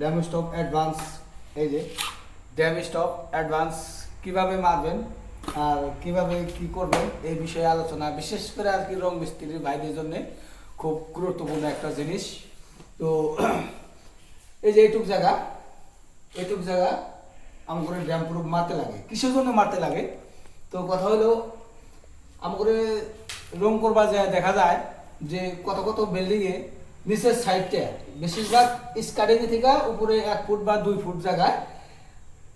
Dam stop advance এই যে dam stop advance কীভাবে মারবেন আর কীভাবে কি করবেন এই বিষয়ে আলোচনা, বিশেষ করে আর কি রং মিস্ত্রির ভাইদের জন্য খুব গুরুত্বপূর্ণ একটা জিনিস। তো, এই যে এইটুক জায়গা এইটুক জায়গা আমাকে ড্যাম প্রুফ মারতে লাগে, কিসের জন্য মারতে লাগে? তো কথা হলো আমাকে রং করবা যায় দেখা যায় যে কত কত বিল্ডিংয়ে নিচের সাইডটা বেশিরভাগ স্কাডিং থেকে উপরে এক ফুট বা দুই ফুট জায়গায়।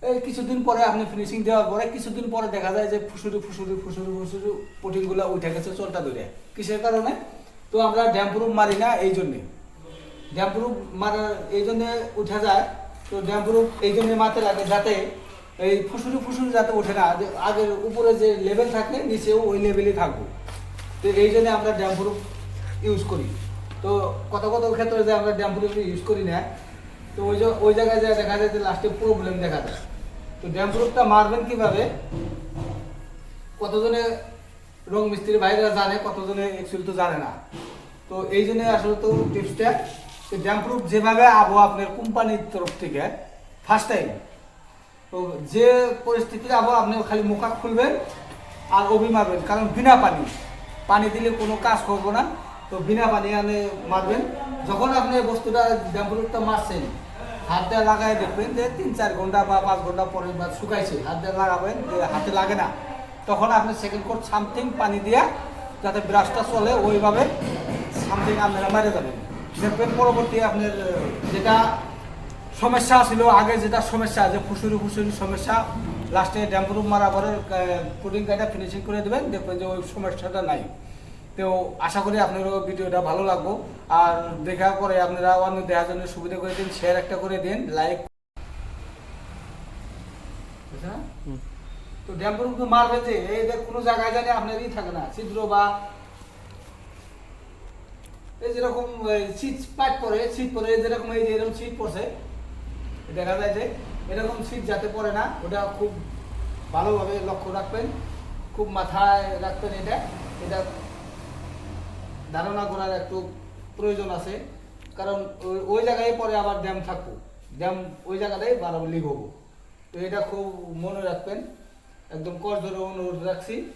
এই কিছুদিন পরে আপনি ফিনিশিং দেওয়ার পরে কিছুদিন পরে দেখা যায় যে ফুসুরি ফুসুরি ফুসুরি ফুসুরি পুটিংগুলো উঠে গেছে চলটা ধরে। কিসের কারণে? তো আমরা ড্যাম প্রুফ মারি না এই জন্যে। ড্যাম প্রুফ মারার এই জন্যে উঠে যায়। তো ড্যাম প্রুফ এই জন্যে মারতে লাগে যাতে এই ফুসুরি ফুসুরি যাতে ওঠে না। আগের উপরে যে লেভেল থাকে, নিচেও ওই লেভেলই থাকব তো এই জন্যে আমরা ড্যাম প্রুফ ইউজ করি। তো কত কত ক্ষেত্রে যে আমরা ড্যাম প্রুফ ইউজ করি না, তো ওই যে ওই জায়গায় যা দেখা যায় যে লাস্টে প্রবলেম দেখা যায় তো ড্যাম প্রুফটা মারবেন কীভাবে? কতজনে রং মিস্ত্রি ভাইরা জানে, কতজনে অ্যাকচুয়ালি তো জানে না। তো এই জন্য আসলে তো টিপসটা ড্যাম প্রুফ যেভাবে আবো আপনার কোম্পানির তরফ থেকে ফার্স্ট টাইম তো যে পরিস্থিতিতে আবো আপনি খালি মুখা খুলবেন আর অভি মারবেন কারণ বিনা পানি পানি দিলে কোনো কাজ করব না। তো বিনা পানি আনে মারবেন। যখন আপনি বস্তুটা ড্যাম মারছেন হাত দিয়ে লাগাই দেখবেন যে তিন চার ঘণ্টা বা পাঁচ ঘণ্টা পরে বা শুকাইছে হাত দিয়ে লাগাবেন, যে হাতে লাগে না। তখন আপনি সেকেন্ড কোট সামথিং পানি দিয়ে যাতে ব্রাশটা চলে, ওইভাবে সামথিং আপনারা মারে যাবেন। দেখবেন পরবর্তী আপনার, যেটা সমস্যা ছিল, আগে যেটা সমস্যা, যে ফুসুরি ফুসুরি সমস্যা লাস্টে ড্যাম্পরুম মারা পরে পুডিং কাটা ফিনিশিং করে দেবেন, দেখবেন যে ওই সমস্যাটা নাই। তো আশা করি আপনারও ভিডিওটা ভালো লাগবো। আর দেখার পরে আপনারা অন্য দেখার জন্য সুবিধা করে দিন শেয়ার একটা করে দিন লাইক তো ড্যাম্পরুম তো মারবে যে এদের কোনো জায়গায় জানি আপনার ই থাকে না ছিদ্র বা এই যেরকম শীত পাট পরে শীত পরে যেরকম এই যে এরকম শীত পড়ছে দেখা যায় যে এরকম শীত যাতে পড়ে না ওটা খুব ভালোভাবে লক্ষ্য রাখবেন। খুব মাথায় রাখবেন এটা এটা ধারণা করার একটু প্রয়োজন আছে। কারণ ওই- জায়গায় পরে আবার ড্যাম থাকব। ড্যাম ওই জায়গাটাই বারো লিগ হব। তো এটা খুব মনে রাখবেন। একদম কষ্ট ধরে অনুরোধ রাখছি।